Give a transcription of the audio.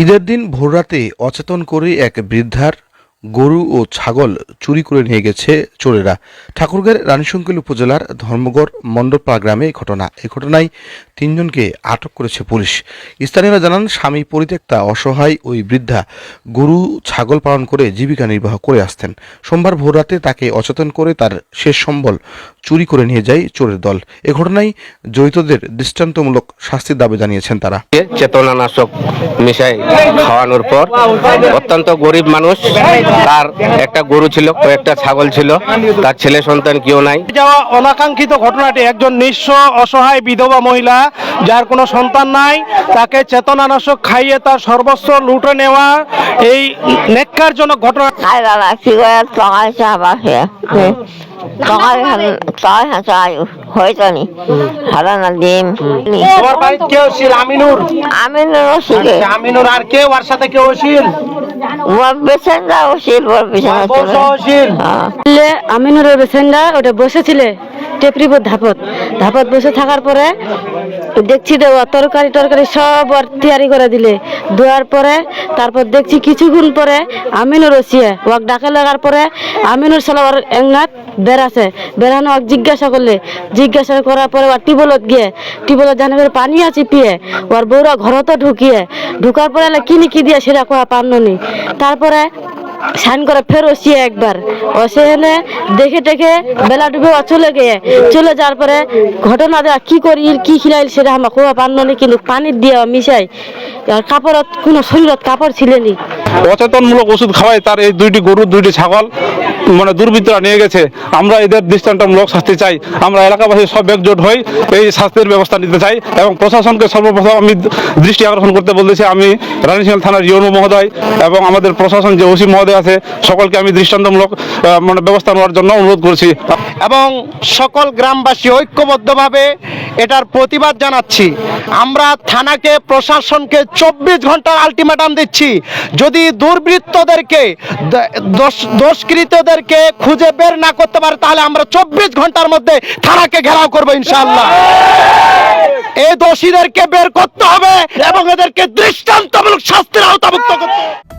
ঈদের দিন ভোররাতে অচেতন করে এক বৃদ্ধার গরু ও ছাগল চুরি করে নিয়ে গেছে চোরেরা। ঠাকুরগাঁর রানীশঙ্কল উপজেলার ধর্মগড় মণ্ডলপাড়া গ্রামে এই ঘটনা। এই ঘটনায় তিনজনকে আটক করেছে পুলিশ। স্থানীয়রা জানান, স্বামী পরিত্যক্তা অসহায় ওই বৃদ্ধা গরু, ছাগল পালন করে জীবিকা নির্বাহ করে আসতেন। সোমবার ভোররাতে তাকে অচেতন করে তার শেষ সম্বল চুরি করে নিয়ে যায় চোরের দল। এ ঘটনায় জড়িতদের দৃষ্টান্তমূলক শাস্তির দাবি জানিয়েছেন তারা। চেতনানাশক মিশাই খাওয়ানোর পর অত্যন্ত গরিব মানুষ তার একটা গরু ছিল কয়েকটা ছাগল ছিল তার ছেলে সন্তান কেউ নাই। যাওয়া অনাকাঙ্ক্ষিত ঘটনাটি একজন নিঃস্ব অসহায় বিধবা মহিলা যার কোনো সন্তান নাই তাকে চেতনানাশক খাইয়ে তার সর্বস্ব লুটে নেওয়া এই নেককারজনক ঘটনা। খাইলাম সিগারেট হয়তনি হারানা ডিম তোমার বাড়িতে কেউ ছিল? আমিনুর? আমিনুর ছিল আমিনুর আর কেউ? ওর সাথে কেউ ছিল? হ্যাঁ। আমিনুরের বেসেন্ডা ওটা বসেছিলে টেপরিপুর ধাপত। ধাপত বসে থাকার পরে দেখছি দেওয়া তরকারি টরকারি সব ওর তৈয়ারি করে দিলে। দেওয়ার পরে, তারপর দেখছি কিছুক্ষণ পরে আমিনুর ওসিয়ে ওয়াক ডাকে লাগার পরে আমিনুর সালা ওর একনাথ বেড়াছে। বেড়ানো ওয়াক জিজ্ঞাসা করলে। জিজ্ঞাসা করার পরে ওর টিবলত গিয়ে টিবলত জানে পানি আছে পিয়ে। ওর বউরা ঘরতে ঢুকিয়ে, ঢুকার পরে কিনি কি দিয়ে সেটা কোয়া পাননি তারপরে স্নান করে ফের ওসিয়ে একবার। ও সেখানে দেখে টেখে বেলা ডুবে চলে গিয়ে। চলে যাওয়ার পরে ঘটনা দেওয়া কি করি, কি খিলাইল সেটা আমার খোয়া পাননি কিন্তু পানির দিয়ে মিশাই। আর কাপড়ত, কোনো শরীরত কাপড় ছিলেনি। অচেতনমূলক ওষুধ খাওয়ায় তার এই দুইটি গরু, দুইটি ছাগল। মানে দুর্বৃত্তরা নিয়ে গেছে। আমরা এদের দৃষ্টান্তমূলক শাস্তি চাই। আমরা এলাকাবাসী সব একজোট হই এই শাস্তির ব্যবস্থা নিতে চাই এবং প্রশাসনকে সর্বপ্রথম আমি দৃষ্টি আকর্ষণ করতে বলতেছি, আমি রানীশাল থানার ইউনো মহোদয় এবং আমাদের প্রশাসন যে ওসি মহোদয় আছে, সকলকে আমি দৃষ্টান্তমূলক মানে ব্যবস্থা নেওয়ার জন্য অনুরোধ করছি। এবং সকল গ্রামবাসী ঐক্যবদ্ধভাবে এটার প্রতিবাদ জানাচ্ছি। আমরা থানাকে, প্রশাসনকে চব্বিশ ঘণ্টার আলটিমেটাম দিচ্ছি। যদি দুর্বৃত্তদেরকে দ- দোষকৃতদেরকে খুঁজে বের না করতে পারে, তাহলে আমরা চব্বিশ ঘণ্টার মধ্যে থানাকে ঘেরাও করব ইনশাল্লাহ এই দোষীদেরকে বের করতে হবে এবং এদেরকে দৃষ্টান্তমূলক শাস্তির আওতাভুক্ত করতে হবে।